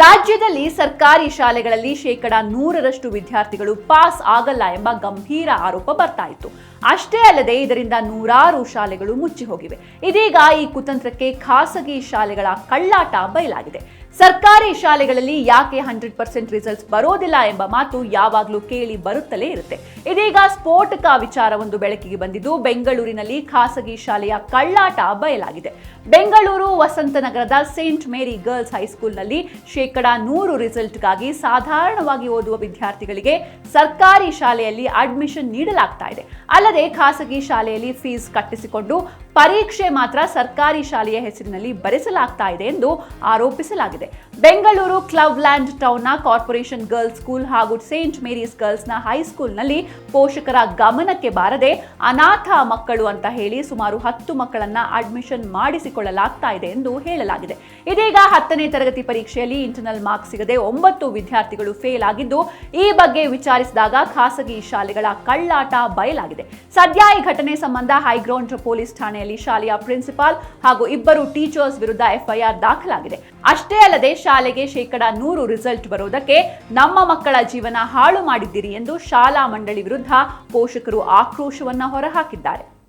ರಾಜ್ಯದಲ್ಲಿ ಸರ್ಕಾರಿ ಶಾಲೆಗಳಲ್ಲಿ ಶೇಕಡ ನೂರರಷ್ಟು ವಿದ್ಯಾರ್ಥಿಗಳು ಪಾಸ್ ಆಗಲ್ಲ ಎಂಬ ಗಂಭೀರ ಆರೋಪ ಬರ್ತಾ ಇತ್ತು. ಅಷ್ಟೇ ಅಲ್ಲದೆ ಇದರಿಂದ ನೂರಾರು ಶಾಲೆಗಳು ಮುಚ್ಚಿ ಹೋಗಿವೆ ಇದೀಗ ಈ ಕುತಂತ್ರಕ್ಕೆ ಖಾಸಗಿ ಶಾಲೆಗಳ ಕಳ್ಳಾಟ ಬಯಲಾಗಿದೆ. ಸರ್ಕಾರಿ ಶಾಲೆಗಳಲ್ಲಿ ಯಾಕೆ ಹಂಡ್ರೆಡ್ ಪರ್ಸೆಂಟ್ ರಿಸಲ್ಟ್ಸ್ ಬರೋದಿಲ್ಲ ಎಂಬ ಮಾತು ಯಾವಾಗಲೂ ಕೇಳಿ ಬರುತ್ತಲೇ ಇರುತ್ತೆ. ಇದೀಗ ಸ್ಫೋಟಕ ವಿಚಾರವೊಂದು ಬೆಳಕಿಗೆ ಬಂದಿದ್ದು, ಬೆಂಗಳೂರಿನಲ್ಲಿ ಖಾಸಗಿ ಶಾಲೆಯ ಕಳ್ಳಾಟ ಬಯಲಾಗಿದೆ. ಬೆಂಗಳೂರು ವಸಂತನಗರದ ಸೇಂಟ್ ಮೇರಿ ಗರ್ಲ್ಸ್ ಹೈಸ್ಕೂಲ್ನಲ್ಲಿ ಶೇಕಡ ನೂರು ರಿಸಲ್ಟ್ಗಾಗಿ ಸಾಧಾರಣವಾಗಿ ಓದುವ ವಿದ್ಯಾರ್ಥಿಗಳಿಗೆ ಸರ್ಕಾರಿ ಶಾಲೆಯಲ್ಲಿ ಅಡ್ಮಿಷನ್ ನೀಡಲಾಗ್ತಾ ಇದೆ. ಅಲ್ಲದೆ ಖಾಸಗಿ ಶಾಲೆಯಲ್ಲಿ ಫೀಸ್ ಕಟ್ಟಿಸಿಕೊಂಡು ಪರೀಕ್ಷೆ ಮಾತ್ರ ಸರ್ಕಾರಿ ಶಾಲೆಯ ಹೆಸರಿನಲ್ಲಿ ಬರೆಸಲಾಗ್ತಾ ಇದೆ ಎಂದು ಆರೋಪಿಸಲಾಗಿದೆ. ಬೆಂಗಳೂರು ಕ್ಲಬ್ ಲ್ಯಾಂಡ್ ಟೌನ್ನ ಕಾರ್ಪೊರೇಷನ್ ಗರ್ಲ್ಸ್ ಸ್ಕೂಲ್ ಹಾಗೂ ಸೇಂಟ್ ಮೇರೀಸ್ ಗರ್ಲ್ಸ್ನ ಹೈಸ್ಕೂಲ್ನಲ್ಲಿ ಪೋಷಕರ ಗಮನಕ್ಕೆ ಬಾರದೆ ಅನಾಥ ಮಕ್ಕಳು ಅಂತ ಹೇಳಿ ಸುಮಾರು ಹತ್ತು ಮಕ್ಕಳನ್ನ ಅಡ್ಮಿಷನ್ ಮಾಡಿಸಿಕೊಳ್ಳಲಾಗ್ತಾ ಇದೆ ಎಂದು ಹೇಳಲಾಗಿದೆ. ಇದೀಗ ಹತ್ತನೇ ತರಗತಿ ಪರೀಕ್ಷೆಯಲ್ಲಿ ಇಂಟರ್ನಲ್ ಮಾರ್ಕ್ಸ್ ಸಿಗದೆ ಒಂಬತ್ತು ವಿದ್ಯಾರ್ಥಿಗಳು ಫೇಲ್ ಆಗಿದ್ದು, ಈ ಬಗ್ಗೆ ವಿಚಾರಿಸಿದಾಗ ಖಾಸಗಿ ಶಾಲೆಗಳ ಕಳ್ಳಾಟ ಬಯಲಾಗಿದೆ. ಸದ್ಯ ಈ ಘಟನೆ ಸಂಬಂಧ ಹೈಗ್ರೌಂಡ್ ಪೊಲೀಸ್ ಠಾಣೆಯಲ್ಲಿ ಶಾಲೆಯ ಪ್ರಿನ್ಸಿಪಾಲ್ ಹಾಗೂ ಇಬ್ಬರು ಟೀಚರ್ಸ್ ವಿರುದ್ಧ ಎಫ್ಐಆರ್ ದಾಖಲಾಗಿದೆ. ಅಷ್ಟೇ ಅಲ್ಲದೆ ಶಾಲೆಗೆ ಶೇಕಡ ನೂರು ರಿಸಲ್ಟ್ ಬರುವುದಕ್ಕೆ ನಮ್ಮ ಮಕ್ಕಳ ಜೀವನ ಹಾಳು ಮಾಡಿದ್ದೀರಿ ಎಂದು ಶಾಲಾ ಮಂಡಳಿ ವಿರುದ್ಧ ಪೋಷಕರು ಆಕ್ರೋಶವನ್ನ ಹೊರಹಾಕಿದ್ದಾರೆ.